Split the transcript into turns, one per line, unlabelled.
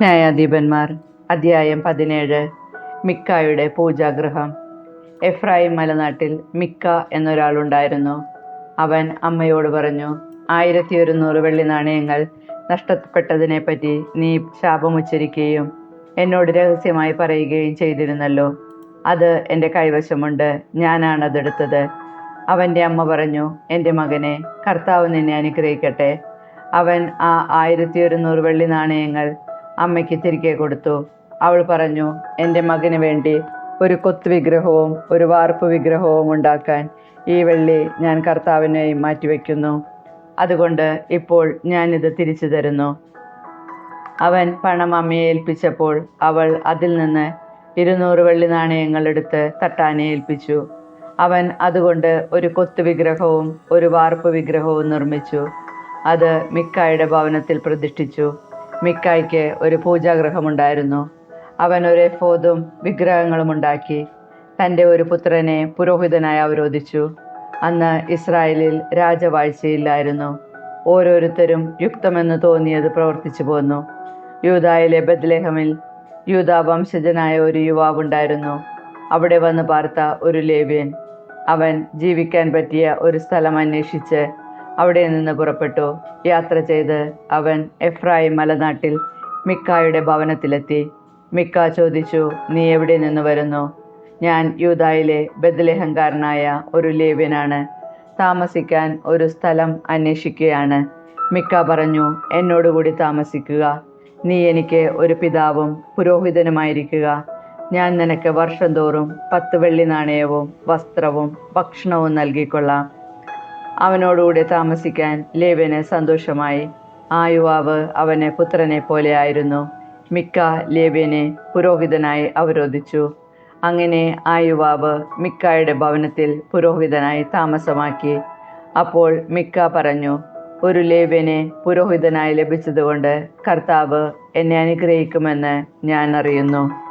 ന്യായാധിപന്മാർ അധ്യായം പതിനേഴ് മിക്കായുടെ പൂജാഗൃഹം. എഫ്രായിം മലനാട്ടിൽ മിക്ക എന്നൊരാളുണ്ടായിരുന്നു. അവൻ അമ്മയോട് പറഞ്ഞു ആയിരത്തി ഒരുന്നൂറ് വെള്ളി നാണയങ്ങൾ നഷ്ടപ്പെട്ടതിനെപ്പറ്റി നീ ശാപമുച്ചരിക്കുകയും എന്നോട് രഹസ്യമായി പറയുകയും ചെയ്തിരുന്നല്ലോ. അത് എന്റെ കൈവശമുണ്ട് ഞാനാണതെടുത്തത് അവന്റെ അമ്മ പറഞ്ഞു എന്റെ മകനെ കർത്താവ് നിന്നെ അനുഗ്രഹിക്കട്ടെ. അവൻ ആ ആയിരത്തി ഒരുന്നൂറ് വെള്ളി നാണയങ്ങൾ അമ്മയ്ക്ക് തിരികെ കൊടുത്തു. അവൾ പറഞ്ഞു എന്റെ മകന് വേണ്ടി ഒരു കൊത്തു വിഗ്രഹവും ഒരു വാർപ്പ് വിഗ്രഹവും ഉണ്ടാക്കാൻ ഈ വെള്ളി ഞാൻ കർത്താവിനായി മാറ്റിവെക്കുന്നു. അതുകൊണ്ട് ഇപ്പോൾ ഞാനിത് തിരിച്ചു തരുന്നു. അവൻ പണം അമ്മയെ ഏൽപ്പിച്ചപ്പോൾ അവൾ അതിൽ നിന്ന് ഇരുന്നൂറ് വെള്ളി നാണയങ്ങൾ എടുത്ത് തട്ടാനെ ഏൽപ്പിച്ചു. അവൻ അതുകൊണ്ട് ഒരു കൊത്തു വിഗ്രഹവും ഒരു വാർപ്പ് വിഗ്രഹവും നിർമ്മിച്ചു. അത് മിക്കായുടെ ഭവനത്തിൽ പ്രതിഷ്ഠിച്ചു. മിക്കായ്ക്ക് ഒരു പൂജാഗൃഹമുണ്ടായിരുന്നു അവൻ ഒരു എഫോദും വിഗ്രഹങ്ങളും ഉണ്ടാക്കി തന്റെ ഒരു പുത്രനെ പുരോഹിതനായി അവരോധിച്ചു. അന്ന് ഇസ്രായേലിൽ രാജവാഴ്ചയില്ലായിരുന്നു. ഓരോരുത്തരും യുക്തമെന്ന് തോന്നിയത് പ്രവർത്തിച്ചു പോന്നു. യൂതായിലെ ബദ്ലേഹമിൽ യൂതാ വംശജനായ ഒരു യുവാവുണ്ടായിരുന്നു. അവിടെ വന്ന് പാർത്ത ഒരു ലേവ്യൻ. അവൻ ജീവിക്കാൻ പറ്റിയ ഒരു സ്ഥലം അന്വേഷിച്ച് അവിടെ നിന്ന് പുറപ്പെട്ടു. യാത്ര ചെയ്ത് അവൻ എഫ്രായിം മലനാട്ടിൽ മിക്കായുടെ ഭവനത്തിലെത്തി. മിക്ക ചോദിച്ചു നീ എവിടെ നിന്ന് വരുന്നു? ഞാൻ യൂതായിലെ ബദലേഹങ്കാരനായ ഒരു ലേവ്യനാണ്. താമസിക്കാൻ ഒരു സ്ഥലം അന്വേഷിക്കുകയാണ് മിക്ക പറഞ്ഞു എന്നോടുകൂടി താമസിക്കുക. നീ എനിക്ക് ഒരു പിതാവും പുരോഹിതനുമായിരിക്കുക. ഞാൻ നിനക്ക് വർഷം തോറും പത്ത് വെള്ളി നാണയവും വസ്ത്രവും ഭക്ഷണവും നൽകിക്കൊള്ളാം. അവനോടുകൂടി താമസിക്കാൻ ലേവന് സന്തോഷമായി. ആ യുവാവ് അവനെ പുത്രനെ പോലെയായിരുന്നു മിക്ക ലേവ്യനെ പുരോഹിതനായി അവരോധിച്ചു. അങ്ങനെ ആ യുവാവ് മിക്കായുടെ ഭവനത്തിൽ പുരോഹിതനായി താമസമാക്കി. അപ്പോൾ മിക്ക പറഞ്ഞു ഒരു ലേവ്യനെ പുരോഹിതനായി ലഭിച്ചതുകൊണ്ട് കർത്താവ് എന്നെ അനുഗ്രഹിക്കുമെന്ന് ഞാൻ അറിയുന്നു.